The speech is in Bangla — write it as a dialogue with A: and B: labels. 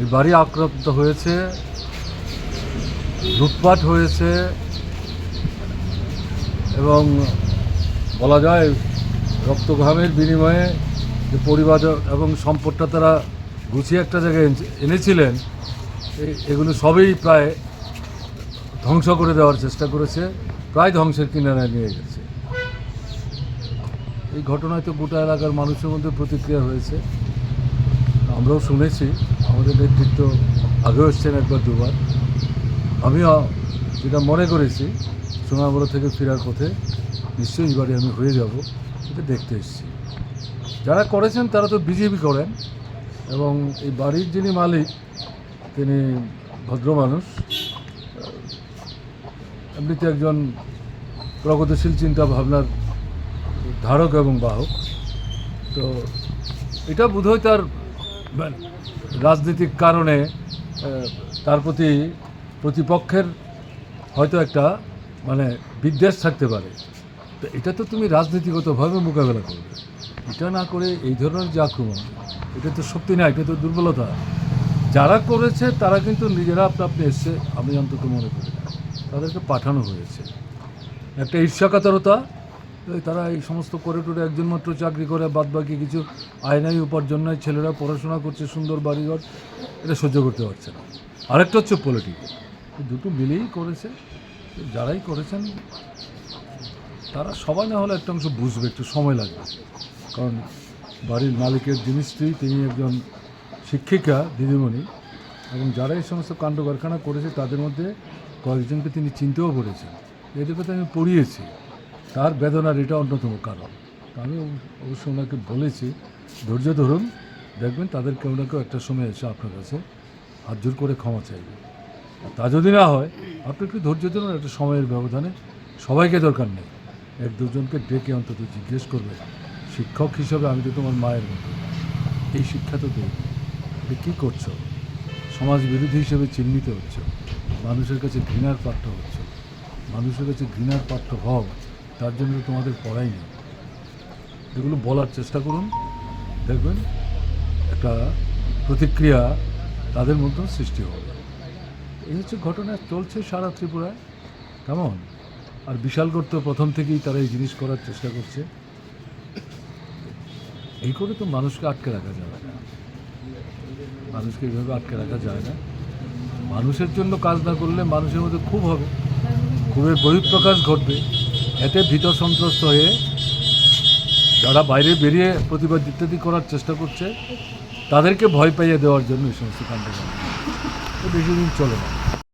A: এই বাড়ি আক্রান্ত হয়েছে, লুটপাট হয়েছে, এবং বলা যায় রক্তঘামের বিনিময়ে যে পরিবার এবং সম্পদটা তারা গুছিয়ে একটা জায়গায় এনেছিলেন এগুলো সবই প্রায় ধ্বংস করে দেওয়ার চেষ্টা করেছে, প্রায় ধ্বংসের কিনারায় নিয়ে গেছে। এই ঘটনায় তো গোটা এলাকার মানুষের মধ্যে প্রতিক্রিয়া হয়েছে। আমরাও শুনেছি, আমাদের নেতৃত্ব আগেও এসছেন একবার দুবার। আমিও যেটা মনে করেছি সোনাবড়ো থেকে ফেরার পথে নিশ্চয়ই এবারে আমি হয়ে যাব, এটা দেখতে এসেছি। যারা করেছেন তারা তো বিজেপি করেন, এবং এই বাড়ির যিনি মালিক, তিনি ভদ্র মানুষ, এমনিতে একজন প্রগতিশীল চিন্তা ভাবনার ধারক এবং বাহক। তো এটা বোধহয় তার রাজনৈতিক কারণে তার প্রতি প্রতিপক্ষের হয়তো একটা মানে বিদ্বেষ থাকতে পারে। তো এটা তো তুমি রাজনীতিগতভাবে মোকাবেলা করবে। এটা না করে এই ধরনের যে আক্রমণ এটা তো শক্তি না, এটা তো দুর্বলতা। যারা করেছে, তারা কিন্তু নিজেরা আপনা আপনি এসছে আমি অন্তত মনে করি তাদেরকে পাঠানো হয়েছে। একটা ঈর্ষাকাতরতা তারা এই সমস্ত করে টুরে একজন মাত্র চাকরি করে বাদ বাকি কিছু আয়নাই উপার্জন নয়। ছেলেরা পড়াশোনা করছে, সুন্দর বাড়িঘর, এটা সহ্য করতে পারছে না। আরেকটা হচ্ছে পলিটিক্যাল দুটো মিলেই করেছে, যারাই করেছেন, তারা সবাই না হলে একটা অংশ বুঝবে, একটু সময় লাগবে। কারণ বাড়ির মালিকের স্ত্রী তিনি একজন শিক্ষিকা, দিদিমণি, এবং যারা এই সমস্ত কাণ্ড কারখানা করেছে, তাদের মধ্যে কয়েকজনকে তিনি চিনতেও পড়েছেন এদের কথা আমি পড়িয়েছি। তার বেদনার এটা অন্যতম কারণ। আমি অব- অবশ্য ওনাকে বলেছি, ধৈর্য ধরুন, দেখবেন তাদের কেউ না কেউ একটা সময় এসে আপনার কাছে হাত জোর করে ক্ষমা চাইবে। তা যদি না হয়, আপনি একটু ধৈর্য ধরুন, একটা সময়ের ব্যবধানে সবাইকে দরকার নেই। এক দুজনকে ডেকে অন্তত জিজ্ঞেস করবে, শিক্ষক হিসাবে আমি তো তোমার মায়ের মতো। এই শিক্ষা তো দেই তুমি কী করছ? সমাজ বিরোধী হিসেবে চিহ্নিত হচ্ছে। মানুষের কাছে ঘৃণার পাত্র হচ্ছে। মানুষের কাছে ঘৃণার পাত্র হও তার জন্য তোমাদের পড়াই নেই। এগুলো বলার চেষ্টা করুন। দেখবেন একটা প্রতিক্রিয়া তাদের মধ্যেও সৃষ্টি হবে। এই হচ্ছে ঘটনা, চলছে সারা ত্রিপুরায়। কেমন? আর বিশালগড় তো প্রথম থেকেই তারা এই জিনিস করার চেষ্টা করছে। এই করে তো মানুষকে আটকে রাখা যাবে না মানুষকে এইভাবে আটকে রাখা যায় না। মানুষের জন্য কাজ না করলে মানুষের মধ্যে খুব হবে। খুবের বহিঃপ্রকাশ ঘটবে। এতে ভীত সন্ত্রস্ত হয়ে যারা বাইরে বেরিয়ে প্রতিবাদ ইত্যাদি করার চেষ্টা করছে, তাদেরকে ভয় পাইয়ে দেওয়ার জন্য এই সমস্ত কাণ্ড বেশি দিন চলে না।